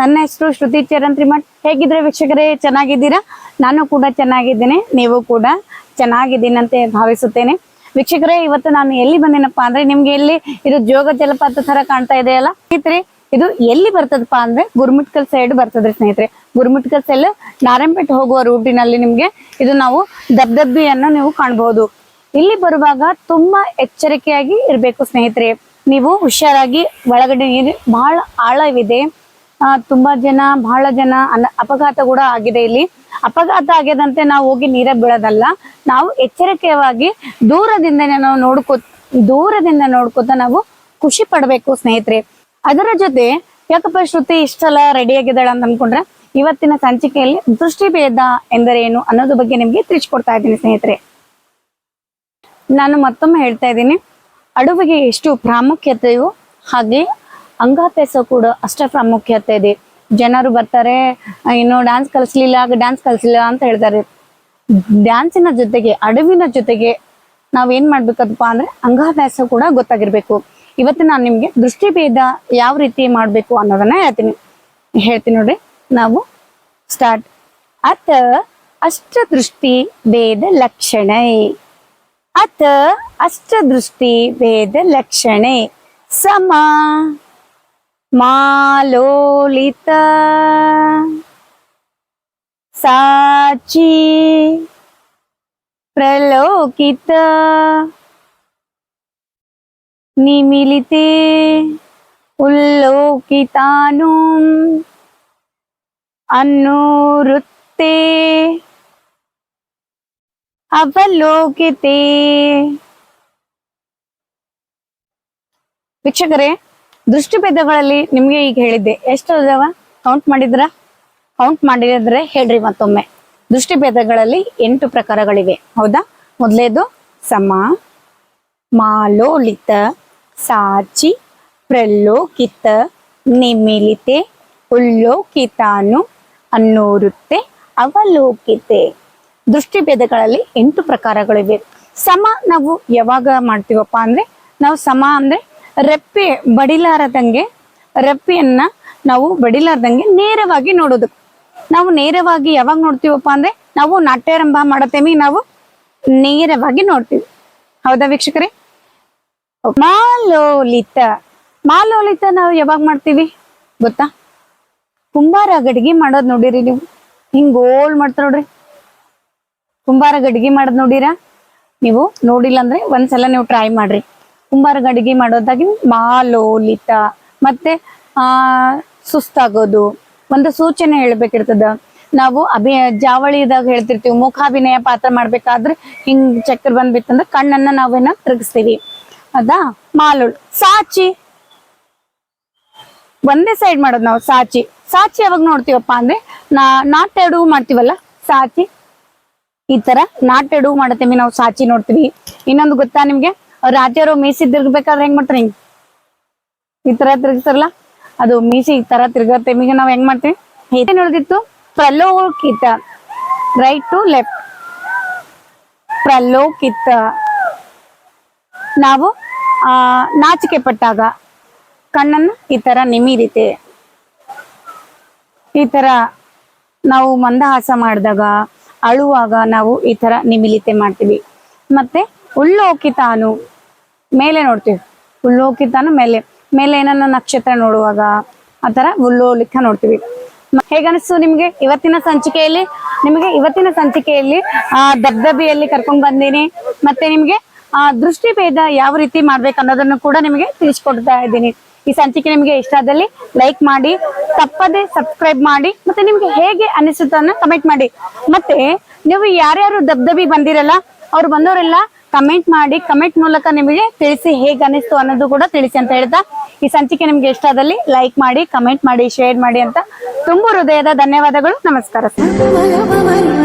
ನನ್ನ ಹೆಸರು ಶ್ರುತಿ ಚರಂತ್ರಿ ಮಠ. ಹೇಗಿದ್ರೆ ವೀಕ್ಷಕರೇ, ಚೆನ್ನಾಗಿದ್ದೀರಾ? ನಾನು ಕೂಡ ಚೆನ್ನಾಗಿದ್ದೇನೆ. ನೀವು ಕೂಡ ಚೆನ್ನಾಗಿದ್ದೀನಿ ಅಂತ ಭಾವಿಸುತ್ತೇನೆ. ವೀಕ್ಷಕರೇ, ಇವತ್ತು ನಾನು ಎಲ್ಲಿ ಬಂದೇನಪ್ಪ ಅಂದ್ರೆ ನಿಮ್ಗೆ ಎಲ್ಲಿ ಇದು ಜೋಗ ಜಲಪಾತ ತರ ಕಾಣ್ತಾ ಇದೆಯಲ್ಲ ಸ್ನೇಹಿತರೆ, ಇದು ಎಲ್ಲಿ ಬರ್ತದಪ್ಪ ಅಂದ್ರೆ ಗುರುಮಿಟ್ಕಲ್ ಸೈಡ್ ಬರ್ತದ್ರಿ ಸ್ನೇಹಿತರೆ. ಗುರುಮಿಟ್ಕಲ್ ಸೈಡ್ ನಾರಾಯಣಪೇಟೆ ಹೋಗುವ ರೂಟಿನಲ್ಲಿ ನಿಮ್ಗೆ ಇದು ನಾವು ದಬ್ದಬ್ಬಿಯನ್ನು ನೀವು ಕಾಣಬಹುದು ಇಲ್ಲಿ ಬರುವಾಗ ತುಂಬಾ ಎಚ್ಚರಿಕೆಯಾಗಿ ಇರಬೇಕು ಸ್ನೇಹಿತರೆ. ನೀವು ಹುಷಾರಾಗಿ ಒಳಗಡೆ ನೀರು, ಬಹಳ ಆಳವಿದೆ. ತುಂಬಾ ಜನ, ಬಹಳ ಜನ ಅಪಘಾತ ಕೂಡ ಆಗಿದೆ ಇಲ್ಲಿ. ಅಪಘಾತ ಆಗ್ಯದಂತೆ ನಾವು ಹೋಗಿ ನೀರ ಬೀಳೋದಲ್ಲ. ನಾವು ಎಚ್ಚರಿಕೆಯಾಗಿ ದೂರದಿಂದನೇ ನಾವು ನೋಡ್ಕೋ, ದೂರದಿಂದ ನೋಡ್ಕೋತ ನಾವು ಖುಷಿ ಪಡ್ಬೇಕು ಸ್ನೇಹಿತರೆ. ಅದರ ಜೊತೆ ಯಾಕಪ್ಪ ಶ್ರುತಿ ಇಷ್ಟೆಲ್ಲ ರೆಡಿ ಆಗಿದ್ದಾಳೆ ಅಂತ ಅನ್ಕೊಂಡ್ರೆ, ಇವತ್ತಿನ ಸಂಚಿಕೆಯಲ್ಲಿ ದೃಷ್ಟಿಭೇದ ಎಂದರೇನು ಅನ್ನೋದ್ರ ಬಗ್ಗೆ ನಿಮ್ಗೆ ತಿಳಿಸ್ಕೊಡ್ತಾ ಇದ್ದೀನಿ ಸ್ನೇಹಿತರೆ. ನಾನು ಮತ್ತೊಮ್ಮೆ ಹೇಳ್ತಾ ಇದ್ದೀನಿ ಅಡುಗೆಗೆ ಎಷ್ಟು ಪ್ರಾಮುಖ್ಯತೆಯು ಹಾಗೆ ಅಂಗಾಭ್ಯಾಸ ಕೂಡ ಅಷ್ಟೇ ಪ್ರಾಮುಖ್ಯತೆ ಇದೆ. ಜನರು ಬರ್ತಾರೆ ಇನ್ನು ಡ್ಯಾನ್ಸ್ ಕಲಿಸ್ಲಿಲ್ಲ ಡ್ಯಾನ್ಸ್ ಕಲಿಸ್ಲಿಲ್ಲ ಅಂತ ಹೇಳ್ತಾರೆ. ಡ್ಯಾನ್ಸಿನ ಜೊತೆಗೆ, ಅಡವಿನ ಜೊತೆಗೆ ನಾವೇನ್ ಮಾಡ್ಬೇಕಪ್ಪ ಅಂದ್ರೆ ಅಂಗಾಭ್ಯಾಸ ಕೂಡ ಗೊತ್ತಾಗಿರ್ಬೇಕು. ಇವತ್ತು ನಾನು ನಿಮ್ಗೆ ದೃಷ್ಟಿಭೇದ ಯಾವ ರೀತಿ ಮಾಡ್ಬೇಕು ಅನ್ನೋದನ್ನ ಹೇಳ್ತೀನಿ. ಹೇಳ್ತೀನಿ ನೋಡ್ರಿ, ನಾವು ಸ್ಟಾರ್ಟ್ ಅಥ ಅಷ್ಟದೃಷ್ಟಿ ಭೇದ ಲಕ್ಷಣೆ. ಅಷ್ಟ ಅಷ್ಟದೃಷ್ಟಿ ಭೇದ ಲಕ್ಷಣೆ. ಸಮ. ಮಾಲೋಲಿತ ಸಾಚಿ ಪ್ರಲೋಕಿತ ನಿಮಿಲಿತೆ ಉಲ್ಲೋಕಿತಾನು ಅನ್ನೂರುತ್ತೆ ಅವಲೋಕಿತೆ ವೀಕ್ಷಕರೇ ದೃಷ್ಟಿಭೇದಗಳಲ್ಲಿ ನಿಮ್ಗೆ ಈಗ ಹೇಳಿದ್ದೆ. ಎಷ್ಟು ಅದಾವ? ಕೌಂಟ್ ಮಾಡಿದ್ರ? ಕೌಂಟ್ ಮಾಡಿದ್ರೆ ಹೇಳ್ರಿ ಮತ್ತೊಮ್ಮೆ. ದೃಷ್ಟಿಭೇದಗಳಲ್ಲಿ ಎಂಟು ಪ್ರಕಾರಗಳಿವೆ. ಹೌದಾ? ಮೊದಲೇದು ಸಮ, ಮಾಲೋಲಿತ, ಸಾಚಿ, ಪ್ರಲೋಕಿತ, ನಿಮಿಲಿತೆ, ಉಲ್ಲೋಕಿತಾನು ಅನ್ನೋರುತ್ತೆ ಅವಲೋಕಿತೆ. ದೃಷ್ಟಿಭೇದಗಳಲ್ಲಿ ಎಂಟು ಪ್ರಕಾರಗಳಿವೆ. ಸಮ ನಾವು ಯಾವಾಗ ಮಾಡ್ತೀವಪ್ಪ ಅಂದ್ರೆ, ನಾವು ಸಮ ಅಂದ್ರೆ ರೆಪ್ಪೆ ಬಡಿಲಾರದಂಗೆ, ರೆಪ್ಪೆಯನ್ನ ನಾವು ಬಡಿಲಾರ್ದಂಗೆ ನೇರವಾಗಿ ನೋಡೋದು. ನಾವು ನೇರವಾಗಿ ಯಾವಾಗ ನೋಡ್ತೀವಪ್ಪ ಅಂದ್ರೆ, ನಾವು ನಾಟ್ಯಾರಂಭ ಮಾಡತೇಮಿ ನಾವು ನೇರವಾಗಿ ನೋಡ್ತೀವಿ. ಹೌದಾ ವೀಕ್ಷಕರೇ? ಮಾಲೋಲಿತ. ಮಾಲೋಲಿತ ನಾವು ಯಾವಾಗ ಮಾಡ್ತೀವಿ? ಗೊತ್ತಾ? ಕುಂಬಾರ ಗಡಿಗೆ ಮಾಡೋದ್ ನೋಡಿರಿ ನೀವು. ಹಿಂಗ್ ಗೋಲ್ ಮಾಡ್ತಾರ ನೋಡ್ರಿ. ಕುಂಬಾರ ಗಡಿಗೆ ಮಾಡೋದ್ ನೋಡಿರಾ? ನೀವು ನೋಡಿಲ್ಲ ಅಂದ್ರೆ ಒಂದ್ಸಲ ನೀವು ಟ್ರೈ ಮಾಡ್ರಿ. ಕುಂಬಾರ ಗಡಿಗೆ ಮಾಡೋದಾಗಿ ಮಾಲೋಲಿತ ಮತ್ತೆ, ಆ, ಸುಸ್ತಾಗೋದು. ಒಂದು ಸೂಚನೆ ಹೇಳ್ಬೇಕಿರ್ತದ. ನಾವು ಅಭಿ, ಜಾವಳಿದಾಗ ಹೇಳ್ತಿರ್ತೀವಿ, ಮುಖಾಭಿನಯ ಪಾತ್ರ ಮಾಡ್ಬೇಕಾದ್ರೆ ಹಿಂಗ್ ಚಕ್ರ ಬಂದ್ಬಿತ್ತಂದ್ರೆ ಕಣ್ಣನ್ನ ನಾವೇನ ತಿರುಗಿಸ್ತೀವಿ. ಅದಾ? ಮಾಲೋಳ್ ಸಾಚಿ. ಒಂದೇ ಸೈಡ್ ಮಾಡೋದು ನಾವು, ಸಾಚಿ. ಸಾಚಿ ಯಾವಾಗ ನೋಡ್ತೀವಪ್ಪ ಅಂದ್ರೆ, ನಾ ನಾಟ್ಯಡು ಮಾಡ್ತೀವಲ್ಲ, ಸಾಚಿ. ಈ ತರ ನಾಟ್ಯಡು ಮಾಡತೇವಿ ನಾವು ಸಾಚಿ ನೋಡ್ತೀವಿ. ಇನ್ನೊಂದು ಗೊತ್ತಾ ನಿಮ್ಗೆ? ರಾಜ್ಯರು ಮೀಸಿ ತಿರ್ಗ್ಬೇಕಾದ್ರೆ ಹೆಂಗ್ ಮಾಡ್ತಾರೆ? ಹಿಂಗ್ ಈ ತರ ತಿರ್ಗಿಸ್ತಾರಲ್ಲ? ಅದು ಮೀಸಿ ಈ ತರ ತಿರ್ಗತ್ತೆ. ಈಗ ನಾವ್ ಹೆಂಗ್ ಮಾಡ್ತೀವಿ? ಏನ್ ಪ್ರಲೋ ಪ್ರಲೋಕಿತ. ರೈಟ್ ಟು ಲೆಫ್ಟ್ ಪ್ರಲೋಕಿತ. ನಾವು, ಆ, ನಾಚಿಕೆ ಪಟ್ಟಾಗ ಕಣ್ಣನ್ನು ಈ ತರ ನಿಮಿರಿತೆ. ಈ ತರ ನಾವು ಮಂದಹಾಸ ಮಾಡಿದಾಗ, ಅಳುವಾಗ ನಾವು ಈ ತರ ನಿಮಿಲಿತೆ ಮಾಡ್ತೀವಿ. ಮತ್ತೆ ಉಳ್ಳೋಕಿತಾನು ಮೇಲೆ ನೋಡ್ತೀವಿ. ಉಲ್ಲೋಕಿತಾನ ಮೇಲೆ. ಮೇಲೆ ಏನನ್ನ ನಕ್ಷತ್ರ ನೋಡುವಾಗ ಆ ತರ ಉಲ್ಲೋಲಿಕ ನೋಡ್ತೀವಿ. ಹೇಗನಿಸ್ತು ನಿಮ್ಗೆ? ಇವತ್ತಿನ ಸಂಚಿಕೆಯಲ್ಲಿ? ನಿಮಗೆ ಇವತ್ತಿನ ಸಂಚಿಕೆಯಲ್ಲಿ, ಆ, ದಬ್ದಬಿಯಲ್ಲಿ ಕರ್ಕೊಂಡ್ ಬಂದೀನಿ. ಮತ್ತೆ ನಿಮ್ಗೆ, ಆ ದೃಷ್ಟಿ ಭೇದ ಯಾವ ರೀತಿ ಮಾಡ್ಬೇಕು ಅನ್ನೋದನ್ನು ಕೂಡ ನಿಮಗೆ ತಿಳಿಸ್ಕೊಡ್ತಾ ಇದ್ದೀನಿ. ಈ ಸಂಚಿಕೆ ನಿಮಗೆ ಇಷ್ಟ ಆದಲ್ಲಿ ಲೈಕ್ ಮಾಡಿ, ತಪ್ಪದೆ ಸಬ್ಸ್ಕ್ರೈಬ್ ಮಾಡಿ, ಮತ್ತೆ ನಿಮ್ಗೆ ಹೇಗೆ ಅನಿಸುತ್ತನ್ನ ಕಮೆಂಟ್ ಮಾಡಿ. ಮತ್ತೆ, ನೀವು ಯಾರ್ಯಾರು ದಬ್ದಬಿ ಬಂದಿರಲ್ಲ, ಅವ್ರು ಬಂದವರೆಲ್ಲ ಕಮೆಂಟ್ ಮಾಡಿ, ಕಮೆಂಟ್ ಮೂಲಕ ನಿಮಗೆ ತಿಳಿಸಿ ಹೇಗೆ ಅನಿಸ್ತು ಅನ್ನೋದು ಕೂಡ ತಿಳಿಸಿ ಅಂತ ಹೇಳ್ತಾ, ಈ ಸಂಚಿಕೆ ನಿಮ್ಗೆ ಇಷ್ಟ ಆದಲ್ಲಿ ಲೈಕ್ ಮಾಡಿ, ಕಮೆಂಟ್ ಮಾಡಿ ಶೇರ್ ಮಾಡಿ ಅಂತ ತುಂಬು ಹೃದಯದ ಧನ್ಯವಾದಗಳು. ನಮಸ್ಕಾರ ಮಗ ಮಗ ಮಗ ರೆ ಸಾ